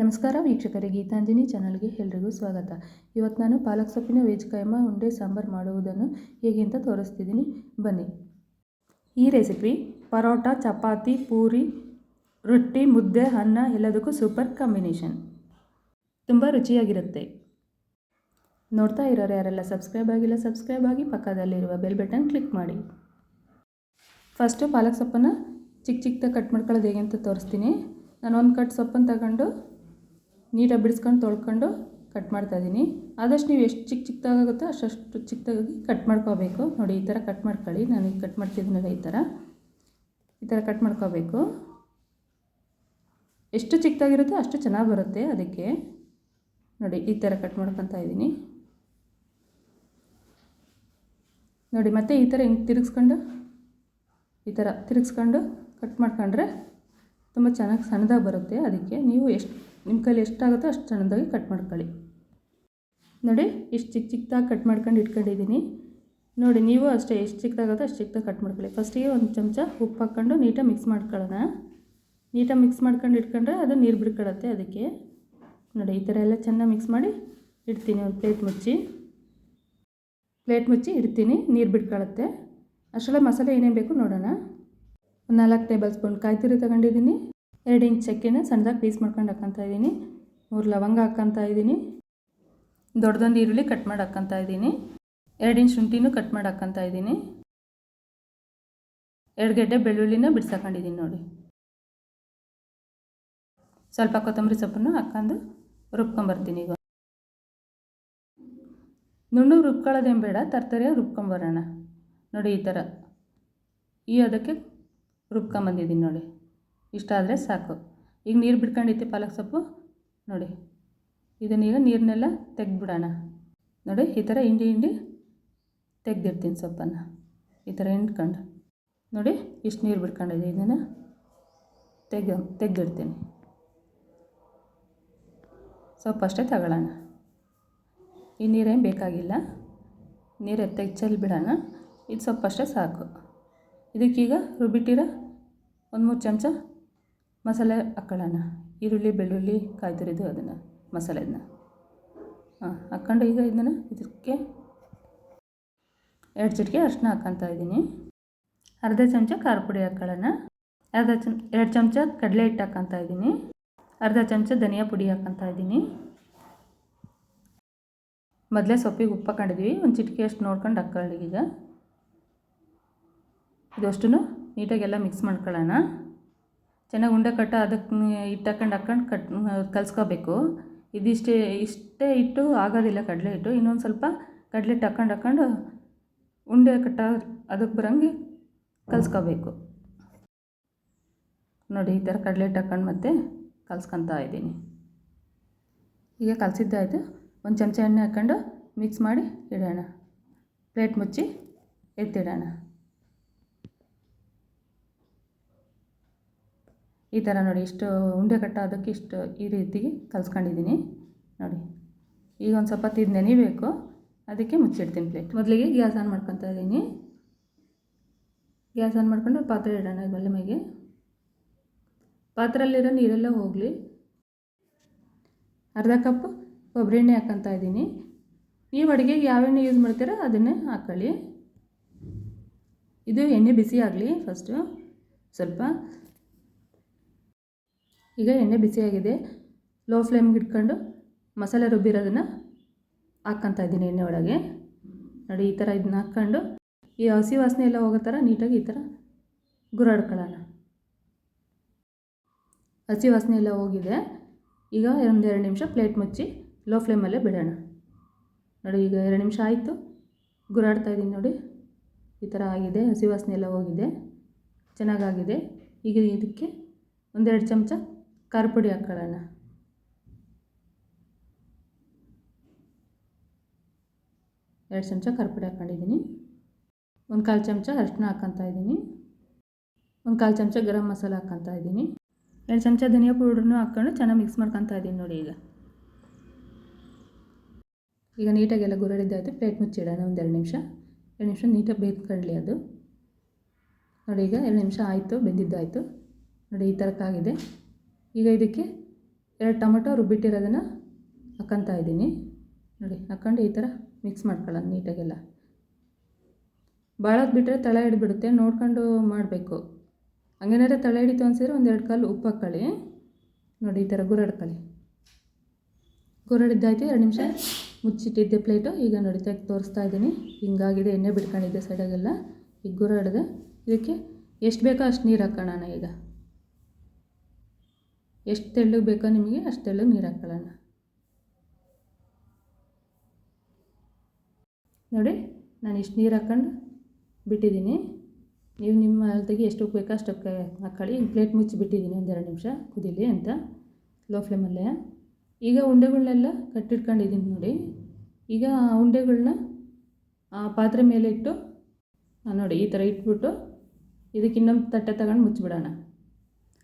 ನಮಸ್ಕಾರ ವೀಕ್ಷಕರೇ ಗೀತಾಂಜನಿ ಚಾನಲ್ಗೆ ಎಲ್ರಿಗೂ ಸ್ವಾಗತ. ಇವತ್ತು ನಾನು ಪಾಲಕ್ ಸೊಪ್ಪಿನ ವೆಜ್ ಕೈಮ ಉಂಡೆ, ಸಾಂಬಾರು ಮಾಡುವುದನ್ನು ಹೇಗೆ ಅಂತ ತೋರಿಸ್ತಿದ್ದೀನಿ. ಬನ್ನಿ. ಈ ರೆಸಿಪಿ, ಪರೋಟ, ಚಪಾತಿ, ಪೂರಿ, ರೊಟ್ಟಿ, ಮುದ್ದೆ, ಅನ್ನ, ಎಲ್ಲದಕ್ಕೂ ಸೂಪರ್ ಕಾಂಬಿನೇಷನ್. ತುಂಬ ರುಚಿಯಾಗಿರುತ್ತೆ. ನೋಡ್ತಾ ಇರೋರು ಯಾರೆಲ್ಲ ಸಬ್ಸ್ಕ್ರೈಬ್ ಆಗಿಲ್ಲ, ಸಬ್ಸ್ಕ್ರೈಬ್ ಆಗಿ ಪಕ್ಕದಲ್ಲಿರುವ ಬೆಲ್ ಬಟನ್ ಕ್ಲಿಕ್ ಮಾಡಿ. ಫಸ್ಟು ಪಾಲಕ್ ಸೊಪ್ಪನ್ನು ಚಿಕ್ಕ ಚಿಕ್ಕದಾಗಿ ಕಟ್ ಮಾಡ್ಕೊಳ್ಳೋದು ಹೇಗೆ ಅಂತ ತೋರಿಸ್ತೀನಿ. ನಾನು ಒಂದು ಕಟ್ ಸೊಪ್ಪನ್ನು ತಗೊಂಡು ನೀಟಾಗಿ ಬಿಡಿಸ್ಕೊಂಡು ತೊಳ್ಕೊಂಡು ಕಟ್ ಮಾಡ್ತಾಯಿದ್ದೀನಿ ಆದಷ್ಟು ನೀವು ಎಷ್ಟು ಚಿಕ್ಕ ಚಿಕ್ಕದಾಗುತ್ತೋ ಅಷ್ಟು ಚಿಕ್ಕದಾಗಿ ಕಟ್ ಮಾಡ್ಕೋಬೇಕು. ನೋಡಿ, ಈ ಥರ ಕಟ್ ಮಾಡ್ಕೊಳ್ಳಿ. ನಾನು ಈಗ ಕಟ್ ಮಾಡ್ತಿದ್ದೀನಲ್ಲ ಈ ಥರ. ಈ ಥರ ಕಟ್ ಮಾಡ್ಕೋಬೇಕು. ಎಷ್ಟು ಚಿಕ್ಕದಾಗಿರುತ್ತೋ ಅಷ್ಟು ಚೆನ್ನಾಗಿ ಬರುತ್ತೆ ಅದಕ್ಕೆ. ನೋಡಿ, ಈ ಥರ ಕಟ್ ಮಾಡ್ಕೊತಾ ಇದ್ದೀನಿ. ನೋಡಿ, ಮತ್ತೆ ಈ ಥರ ಹಿಂಗೆ ತಿರುಗಿಸ್ಕೊಂಡು, ಈ ಥರ ತಿರುಗಿಸ್ಕೊಂಡು ಕಟ್ ಮಾಡ್ಕೊಂಡ್ರೆ ತುಂಬ ಚೆನ್ನಾಗಿ ಸಣ್ಣದಾಗಿ ಬರುತ್ತೆ. ಅದಕ್ಕೆ ನೀವು ಎಷ್ಟು ನಿಮ್ಮ ಕೈಲಿ ಎಷ್ಟಾಗುತ್ತೋ ಅಷ್ಟು ಸಣ್ಣದಾಗಿ ಕಟ್ ಮಾಡ್ಕೊಳ್ಳಿ. ನೋಡಿ, ಇಷ್ಟು ಚಿಕ್ಕ ಚಿಕ್ಕದಾಗಿ ಕಟ್ ಮಾಡ್ಕೊಂಡು ಇಟ್ಕೊಂಡಿದ್ದೀನಿ. ನೋಡಿ, ನೀವು ಅಷ್ಟೇ ಎಷ್ಟು ಚಿಕ್ಕದಾಗುತ್ತೋ ಅಷ್ಟು ಚಿಕ್ಕದಾಗಿ ಕಟ್ ಮಾಡ್ಕೊಳ್ಳಿ. ಫಸ್ಟಿಗೆ ಒಂದು ಚಮಚ ಉಪ್ಪು ಹಾಕ್ಕೊಂಡು ನೀಟಾಗಿ ಮಿಕ್ಸ್ ಮಾಡ್ಕೊಳ್ಳೋಣ. ನೀಟಾಗಿ ಮಿಕ್ಸ್ ಮಾಡ್ಕೊಂಡು ಇಟ್ಕೊಂಡ್ರೆ ಅದು ನೀರು ಬಿಡ್ಕೊಳ್ಳುತ್ತೆ ಅದಕ್ಕೆ. ನೋಡಿ, ಈ ಥರ ಎಲ್ಲ ಚೆನ್ನಾಗಿ ಮಿಕ್ಸ್ ಮಾಡಿ ಇಡ್ತೀನಿ, ಒಂದು ಪ್ಲೇಟ್ ಮುಚ್ಚಿ. ಪ್ಲೇಟ್ ಮುಚ್ಚಿ ಇಡ್ತೀನಿ, ನೀರು ಬಿಟ್ಕೊಳ್ಳುತ್ತೆ ಅಷ್ಟೆಲ್ಲ ಮಸಾಲೆ ಏನೇನು ಬೇಕು ನೋಡೋಣ. ಒಂದು ನಾಲ್ಕು ಟೇಬಲ್ ಸ್ಪೂನ್ ಕಾಯಿ ತುರಿ ತಗೊಂಡಿದ್ದೀನಿ. ಎರಡು ಇಂಚ್ ಚಕ್ಕೆನ ಸಣ್ಣದಾಗಿ ಪೀಸ್ ಮಾಡ್ಕೊಂಡು ಹಾಕ್ಕೊತಾ ಇದ್ದೀನಿ. ಮೂರು ಲವಂಗ ಹಾಕ್ಕೊತಾ ಇದ್ದೀನಿ. ದೊಡ್ಡದೊಂದು ಈರುಳ್ಳಿ ಕಟ್ ಮಾಡಿ ಹಾಕ್ಕೊತಾ ಇದ್ದೀನಿ. ಎರಡು ಇಂಚ್ ಶುಂಠಿನೂ ಕಟ್ ಮಾಡಿ ಹಾಕ್ಕೊತಾ ಇದ್ದೀನಿ. ಎರಡು ಗೆಡ್ಡೆ ಬೆಳ್ಳುಳ್ಳಿನ ಬಿಡ್ಸಾಕೊಂಡಿದ್ದೀನಿ ನೋಡಿ. ಸ್ವಲ್ಪ ಕೊತ್ತಂಬರಿ ಸೊಪ್ಪನ್ನು ಹಾಕ್ಕೊಂಡು ರುಬ್ಕೊಂಬರ್ತೀನಿ ಈಗ. ನುಣ್ಣು ರುಬ್ಕೊಳ್ಳೋದೇನು ಬೇಡ ತರ್ತರಿಯಾಗಿ ರುಬ್ಕೊಂಬರೋಣ. ನೋಡಿ ಈ ಥರ. ಈ ಅದಕ್ಕೆ ರುಬ್ಕೊಂಬಂದಿದ್ದೀನಿ ನೋಡಿ. ಇಷ್ಟ ಆದರೆ ಸಾಕು. ಈಗ ನೀರು ಬಿಡ್ಕೊಂಡಿತ್ತು ಪಾಲಕ್ ಸೊಪ್ಪು. ನೋಡಿ ಇದನ್ನೀಗ ನೀರನ್ನೆಲ್ಲ ತೆಗೆದ್ಬಿಡೋಣ. ನೋಡಿ, ಈ ಥರ ಹಿಂಡಿ ಹಿಂಡಿ ತೆಗ್ದಿರ್ತೀನಿ ಸೊಪ್ಪನ್ನು. ಈ ಥರ ಹಿಂಡ್ಕೊಂಡು. ನೋಡಿ, ಇಷ್ಟು ನೀರು ಬಿಡ್ಕೊಂಡಿದೆ. ಇದನ್ನು ತೆಗೆ, ತೆಗ್ದಿಡ್ತೀನಿ. ಸೊಪ್ಪು ಅಷ್ಟೇ ತಗೊಳ್ಳೋಣ. ಈ ನೀರೇನು ಬೇಕಾಗಿಲ್ಲ. ನೀರು ಚೆಲ್ಲಿ ಬಿಡೋಣ. ಇದು ಸೊಪ್ಪಷ್ಟೇ ಸಾಕು. ಇದಕ್ಕೀಗ ರುಬ್ಬಿಟ್ಟಿರೋ ಒಂದು ಮೂರು ಚಮಚ ಮಸಾಲೆ ಹಾಕ್ಕೊಳ್ಳೋಣ ಈರುಳ್ಳಿ, ಬೆಳ್ಳುಳ್ಳಿ ಕಾಯಿ ತುರಿದು ಅದನ್ನು ಮಸಾಲೆದನ್ನ ಹಾಂ, ಹಾಕ್ಕೊಂಡು ಈಗ ಇದನ್ನು ಇದಕ್ಕೆ ಎರಡು ಚಿಟಿಕೆ ಅರಿಶಿನ ಹಾಕ್ಕೊತಾ ಇದ್ದೀನಿ. ಅರ್ಧ ಚಮಚ ಖಾರ ಪುಡಿ ಹಾಕ್ಕೊಳ್ಳೋಣ ಅರ್ಧ ಚಮ್, ಎರಡು ಚಮಚ ಕಡಲೆ ಹಿಟ್ಟು ಹಾಕ್ಕೊತಾ ಇದ್ದೀನಿ. ಅರ್ಧ ಚಮಚ ಧನಿಯಾ ಪುಡಿ ಹಾಕ್ಕೊತಾ ಇದ್ದೀನಿ. ಮೊದಲೇ ಸೊಪ್ಪಿಗೆ ಉಪ್ಪು ಹಾಕೊಂಡಿದ್ವಿ, ಒಂದು ಚಿಟಿಕೆ ಅಷ್ಟು ನೋಡ್ಕೊಂಡು ಹಾಕ್ಕೊಳ್ಳಿ ಈಗ. ಇದಷ್ಟು ನೀಟಾಗೆಲ್ಲ ಮಿಕ್ಸ್ ಮಾಡ್ಕೊಳ್ಳೋಣ. ಚೆನ್ನಾಗಿ ಉಂಡೆ ಕಟ್ಟ ಅದಕ್ಕೆ ಹಿಟ್ಟು ಹಾಕೊಂಡು ಹಾಕೊಂಡು ಕಟ್ ಕಲಿಸ್ಕೋಬೇಕು. ಇದಿಷ್ಟೇ, ಇಷ್ಟೇ ಇಟ್ಟು ಆಗೋದಿಲ್ಲ ಕಡಲೆ ಹಿಟ್ಟು. ಇನ್ನೊಂದು ಸ್ವಲ್ಪ ಕಡಲೆ ಹಿಟ್ಟು ಹಾಕೊಂಡು ಹಾಕೊಂಡು ಉಂಡೆ ಕಟ್ಟ ಅದಕ್ಕೆ ಬರೋಂಗೆ ಕಲಿಸ್ಕೋಬೇಕು. ನೋಡಿ, ಈ ಥರ ಕಡಲೆ ಹಿಟ್ಟು ಹಾಕೊಂಡು ಮತ್ತೆ ಕಲ್ಸ್ಕೊತಾ ಇದ್ದೀನಿ. ಈಗ ಕಲಸಿದ್ದಾಯಿತು ಒಂದು ಚಮಚ ಎಣ್ಣೆ ಹಾಕ್ಕೊಂಡು ಮಿಕ್ಸ್ ಮಾಡಿ ಇಡೋಣ. ಪ್ಲೇಟ್ ಮುಚ್ಚಿ ಎತ್ತಿಡೋಣ. ಈ ಥರ ನೋಡಿ ಇಷ್ಟು ಉಂಡೆ ಕಟ್ಟ ಅದಕ್ಕೆ ಇಷ್ಟು ಈ ರೀತಿ ಕಲಿಸ್ಕೊಂಡಿದ್ದೀನಿ. ನೋಡಿ, ಈಗ ಒಂದು ಸ್ವಲ್ಪ ತಿದ್ದು ನೆನಿಬೇಕು ಅದಕ್ಕೆ ಮುಚ್ಚಿಡ್ತೀನಿ ಪ್ಲೇಟ್ ಮೊದಲಿಗೆ ಗ್ಯಾಸ್ ಆನ್ ಮಾಡ್ಕೊತಾ ಇದ್ದೀನಿ. ಗ್ಯಾಸ್ ಆನ್ ಮಾಡ್ಕೊಂಡು ಪಾತ್ರೆ ಇಡೋಣ ಒಲೆ ಮೇಲೆ. ಪಾತ್ರೆಯಲ್ಲಿರೋ ನೀರೆಲ್ಲ ಹೋಗಲಿ. ಅರ್ಧ ಕಪ್ ಕೊಬ್ಬರಿ ಎಣ್ಣೆ ಹಾಕ್ಕೊತಾ ಇದ್ದೀನಿ. ನೀವು ಅಡುಗೆಗೆ ಯಾವ ಎಣ್ಣೆ ಯೂಸ್ ಮಾಡ್ತೀರೋ ಅದನ್ನೇ ಹಾಕ್ಕೊಳ್ಳಿ ಇದು ಎಣ್ಣೆ ಬಿಸಿ ಆಗಲಿ ಫಸ್ಟು ಸ್ವಲ್ಪ ಈಗ ಎಣ್ಣೆ ಬಿಸಿಯಾಗಿದೆ. ಲೋ ಫ್ಲೇಮ್ಗೆ ಇಟ್ಕೊಂಡು ಮಸಾಲೆ ರುಬ್ಬಿರೋದನ್ನು ಹಾಕ್ಕೊತಾ ಇದ್ದೀನಿ ಎಣ್ಣೆ ಒಳಗೆ. ನೋಡಿ, ಈ ಥರ ಇದನ್ನ ಹಾಕ್ಕೊಂಡು ಈ ಹಸಿ ವಾಸನೆ ಎಲ್ಲ ಹೋಗೋ ಥರ ನೀಟಾಗಿ ಈ ಥರ ಗುರಾಡ್ಕೊಳ್ಳೋಣ. ಹಸಿ ವಾಸನೆ ಎಲ್ಲ ಹೋಗಿದೆ. ಈಗ ಒಂದು ಎರಡು ನಿಮಿಷ ಪ್ಲೇಟ್ ಮುಚ್ಚಿ ಲೋ ಫ್ಲೇಮಲ್ಲೇ ಬಿಡೋಣ. ನೋಡಿ, ಈಗ ಎರಡು ನಿಮಿಷ ಆಯಿತು. ಗುರಾಡ್ತಾ ಇದ್ದೀನಿ ನೋಡಿ. ಈ ಥರ ಆಗಿದೆ, ಹಸಿ ವಾಸನೆ ಎಲ್ಲ ಹೋಗಿದೆ. ಚೆನ್ನಾಗಾಗಿದೆ. ಈಗ ಇದಕ್ಕೆ ಒಂದೆರಡು ಚಮಚ ಖಾರ ಪುಡಿ ಹಾಕ್ಕೊಳ್ಳೋಣ ಎರಡು ಚಮಚ ಖಾರ ಪುಡಿ ಹಾಕ್ಕೊಂಡಿದ್ದೀನಿ ಒಂದು ಕಾಲು ಚಮಚ ಅರಿಶಿನ ಹಾಕ್ಕೊತಾ ಇದ್ದೀನಿ. ಒಂದು ಕಾಲು ಚಮಚ ಗರಂ ಮಸಾಲ ಹಾಕ್ಕೊತಾ ಇದ್ದೀನಿ. ಎರಡು ಚಮಚ ಧನಿಯಾ ಪೌಡ್ರನ್ನೂ ಹಾಕ್ಕೊಂಡು ಚೆನ್ನಾಗಿ ಮಿಕ್ಸ್ ಮಾಡ್ಕೊತಾ ಇದ್ದೀನಿ ನೋಡಿ ಈಗ. ಈಗ ನೀಟಾಗೆಲ್ಲ ಗುರಳಿದ್ದಾಯಿತು, ಪ್ಲೇಟ್ ಮುಚ್ಚಿಡೋಣ ಒಂದು ಎರಡು ನಿಮಿಷ. ಎರಡು ನಿಮಿಷ ನೀಟಾಗಿ ಬೇಯ್ಕೊಳ್ಳಿ ಅದು. ನೋಡಿ ಈಗ ಎರಡು ನಿಮಿಷ ಆಯಿತು, ಬೆಂದಿದ್ದಾಯಿತು. ನೋಡಿ ಈ ಥರಕ್ಕಾಗಿದೆ. ಈಗ ಇದಕ್ಕೆ ಎರಡು ಟೊಮೊಟೊ ರುಬ್ಬಿಟ್ಟಿರೋದನ್ನು ಹಾಕಂತಾ ಇದ್ದೀನಿ. ನೋಡಿ ಹಾಕ್ಕೊಂಡು ಈ ಥರ ಮಿಕ್ಸ್ ಮಾಡ್ಕೊಳ್ಳೋಣ ನೀಟಾಗೆಲ್ಲ. ಭಾಳ ಬಿಟ್ಟರೆ ತಳ ಹಿಡ್ಬಿಡುತ್ತೆ ನೋಡ್ಕೊಂಡು ಮಾಡಬೇಕು. ಹಂಗೇನಾದ್ರೆ ತಳ ಹಿಡಿತು ಅನ್ಸಿದ್ರೆ ಒಂದೆರಡು ಕಾಲು ಉಪ್ಪು ಹಾಕ್ಕೊಳ್ಳಿ. ನೋಡಿ, ಈ ಥರ ಗುರಾಡ್ಕೊಳ್ಳಿ. ಗುರಾಡಿದ್ದಾಯ್ತು, ಎರಡು ನಿಮಿಷ ಮುಚ್ಚಿಟ್ಟಿದ್ದೆ ಪ್ಲೇಟು. ಈಗ ನೋಡಿ ತೋರಿಸ್ತಾ ಇದ್ದೀನಿ. ಹಿಂಗಾಗಿದೆ, ಎಣ್ಣೆ ಬಿಟ್ಕೊಂಡಿದ್ದೆ ಸೈಡಾಗೆಲ್ಲ. ಈಗ ಗುರಾಡಿದೆ. ಇದಕ್ಕೆ ಎಷ್ಟು ಬೇಕೋ ಅಷ್ಟು ನೀರು ಹಾಕೋಣ ಈಗ. ಎಷ್ಟು ತೆಳ್ಳಗೆ ಬೇಕೋ ನಿಮಗೆ ಅಷ್ಟು ತೆಳ್ಳಗೆ ನೀರು ಹಾಕೊಳ್ಳೋಣ ನೋಡಿ, ನಾನು ಇಷ್ಟು ನೀರು ಹಾಕ್ಕೊಂಡು ಬಿಟ್ಟಿದ್ದೀನಿ. ನೀವು ನಿಮ್ಮ ಅಳತೆಗೆ ಎಷ್ಟು ಬೇಕೋ ಅಷ್ಟಕ್ಕೆ ಹಾಕ್ಕೊಳ್ಳಿ ಪ್ಲೇಟ್ ಮುಚ್ಚಿ ಬಿಟ್ಟಿದ್ದೀನಿ ಒಂದೆರಡು ನಿಮಿಷ, ಕುದಿಲಿ ಅಂತ ಲೋ ಫ್ಲೇಮಲ್ಲೇ ಈಗ ಉಂಡೆಗಳನ್ನೆಲ್ಲ ಕಟ್ಟಿಟ್ಕೊಂಡಿದ್ದೀನಿ ನೋಡಿ. ಈಗ ಆ ಉಂಡೆಗಳನ್ನ ಆ ಪಾತ್ರೆ ಮೇಲೆ ಇಟ್ಟು ನೋಡಿ ಈ ಥರ ಇಟ್ಬಿಟ್ಟು ಇದಕ್ಕೆ ಇನ್ನೊಂದು ತಟ್ಟೆ ತಗೊಂಡು ಮುಚ್ಚಿಬಿಡೋಣ.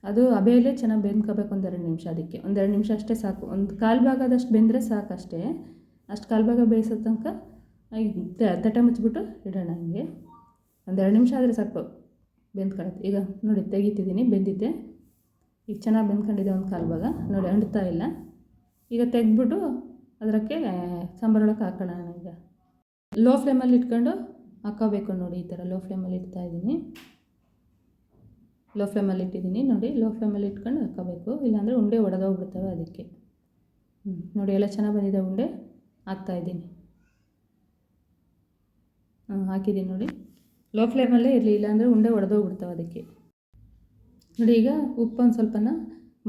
ಅದು ಅಬೆಯಲ್ಲೇ ಚೆನ್ನಾಗಿ ಬೆಂದ್ಕೋಬೇಕು ಒಂದೆರಡು ನಿಮಿಷ ಅದಕ್ಕೆ. ಒಂದೆರಡು ನಿಮಿಷ ಅಷ್ಟೇ ಸಾಕು. ಒಂದು ಕಾಲು ಭಾಗದಷ್ಟು ಬೆಂದರೆ ಸಾಕು ಅಷ್ಟೇ. ಅಷ್ಟು ಕಾಲು ಭಾಗ ಬೇಯಿಸೋ ತನಕ ತಟ್ಟೆ ಮುಚ್ಚಿಬಿಟ್ಟು ಇಡೋಣ ಹಂಗೆ. ಒಂದೆರಡು ನಿಮಿಷ ಆದರೆ ಸಾಕು ಬೆಂದ್ಕೊಳತ್ತೆ ಈಗ ನೋಡಿ ತೆಗಿತಿದ್ದೀನಿ, ಬೆಂದಿದ್ದೆ. ಈಗ ಚೆನ್ನಾಗಿ ಬೆಂದ್ಕೊಂಡಿದೆ ಒಂದು ಕಾಲು ಭಾಗ. ನೋಡಿ ಅಂಡ್ತಾ ಇಲ್ಲ. ಈಗ ತೆಗೆದ್ಬಿಟ್ಟು ಅದಕ್ಕೆ ಸಾಂಬಾರೊಳಗೆ ಹಾಕೋಣ ಈಗ ಲೋ ಫ್ಲೇಮಲ್ಲಿ ಇಟ್ಕೊಂಡು ಹಾಕೋಬೇಕು ನೋಡಿ ಈ ಥರ ಲೋ ಫ್ಲೇಮಲ್ಲಿ ಇಡ್ತಾ ಇದ್ದೀನಿ. ಲೋ ಫ್ಲೇಮಲ್ಲಿ ಇಟ್ಟಿದ್ದೀನಿ. ನೋಡಿ ಲೋ ಫ್ಲೇಮಲ್ಲಿ ಇಟ್ಕೊಂಡು ಹಾಕೋಬೇಕು ಇಲ್ಲಾಂದರೆ ಉಂಡೆ ಒಡೆದೋಗ್ಬಿಡ್ತವೆ ಅದಕ್ಕೆ. ಹ್ಞೂ ನೋಡಿ, ಎಲ್ಲ ಚೆನ್ನಾಗಿ ಬಂದಿದೆ ಉಂಡೆ. ಹಾಕ್ತಾಯಿದ್ದೀನಿ ಹಾಂ, ಹಾಕಿದ್ದೀನಿ ನೋಡಿ. ಲೋ ಫ್ಲೇಮಲ್ಲೇ ಇರಲಿ, ಇಲ್ಲಾಂದರೆ ಉಂಡೆ ಒಡೆದೋಗ್ಬಿಡ್ತವೆ ಅದಕ್ಕೆ. ನೋಡಿ, ಈಗ ಉಪ್ಪು ಒಂದು ಸ್ವಲ್ಪನ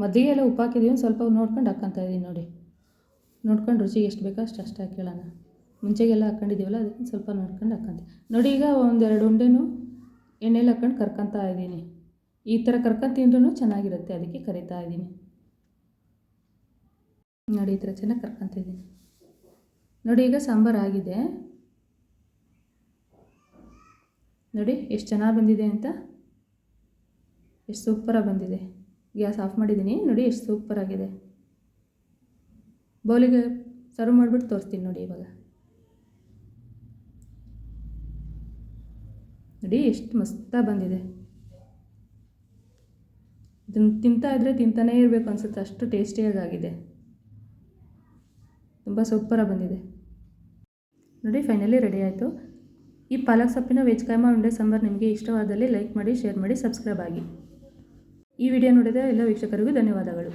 ಮದ್ದಿಗೆ ಎಲ್ಲ ಉಪ್ಪು ಹಾಕಿದ್ದೀವಿ ಸ್ವಲ್ಪ ನೋಡ್ಕೊಂಡು ಹಾಕ್ಕೊತಾ ಇದ್ದೀನಿ ನೋಡಿ. ನೋಡ್ಕೊಂಡು ರುಚಿಗೆ ಎಷ್ಟು ಬೇಕೋ ಅಷ್ಟು ಅಷ್ಟು ಹಾಕ್ಕೊಳ್ಳೋಣ. ಮುಂಚೆಗೆಲ್ಲ ಹಾಕ್ಕೊಂಡಿದ್ದೀವಲ್ಲ, ಅದಕ್ಕೆ ಸ್ವಲ್ಪ ನೋಡ್ಕೊಂಡು ಹಾಕ್ಕೊಂತೀವಿ ನೋಡಿ, ಈಗ ಒಂದೆರಡು ಉಂಡೆನೂ ಎಣ್ಣೆಲಿ ಹಾಕ್ಕೊಂಡು ಕರ್ಕೊತಾ ಇದ್ದೀನಿ. ಈ ಥರ ಕರ್ಕೊಂಡು ತಿಂದ್ರೂ ಚೆನ್ನಾಗಿರುತ್ತೆ, ಅದಕ್ಕೆ ಕರಿತಾ ಇದ್ದೀನಿ. ನೋಡಿ, ಈ ಥರ ಚೆನ್ನಾಗಿ ಕರ್ಕೊತಿದ್ದೀನಿ ನೋಡಿ, ಈಗ ಸಾಂಬಾರು ಆಗಿದೆ. ನೋಡಿ, ಎಷ್ಟು ಚೆನ್ನಾಗಿ ಬಂದಿದೆ ಅಂತ. ಎಷ್ಟು ಸೂಪರಾಗಿ ಬಂದಿದೆ. ಗ್ಯಾಸ್ ಆಫ್ ಮಾಡಿದ್ದೀನಿ. ನೋಡಿ, ಎಷ್ಟು ಸೂಪರಾಗಿದೆ ಬೌಲಿಗೆ ಸರ್ವ್ ಮಾಡಿಬಿಟ್ಟು ತೋರಿಸ್ತೀನಿ ನೋಡಿ ಇವಾಗ. ನೋಡಿ, ಎಷ್ಟು ಮಸ್ತಾಗಿ ಬಂದಿದೆ. ತಿಂತಾ ಇದ್ದರೆ ತಿಂತಾನೇ ಇರಬೇಕು ಅನಿಸುತ್ತೆ. ಅಷ್ಟು ಟೇಸ್ಟಿಯಾಗಿ ಆಗಿದೆ ತುಂಬ ಸೂಪರಾಗಿ ಬಂದಿದೆ. ನೋಡಿ ಫೈನಲಿ ರೆಡಿ ಆಯಿತು. ಈ ಪಾಲಕ್ ಸೊಪ್ಪಿನ ವೆಜ್ ಕೈಮಾ ಉಂಡೆ ಸಾಂಬಾರು ನಿಮಗೆ ಇಷ್ಟವಾದಲ್ಲಿ ಲೈಕ್ ಮಾಡಿ ಶೇರ್ ಮಾಡಿ ಸಬ್ಸ್ಕ್ರೈಬ್ ಆಗಿ. ಈ ವಿಡಿಯೋ ನೋಡಿದ ಎಲ್ಲ ವೀಕ್ಷಕರಿಗೂ ಧನ್ಯವಾದಗಳು.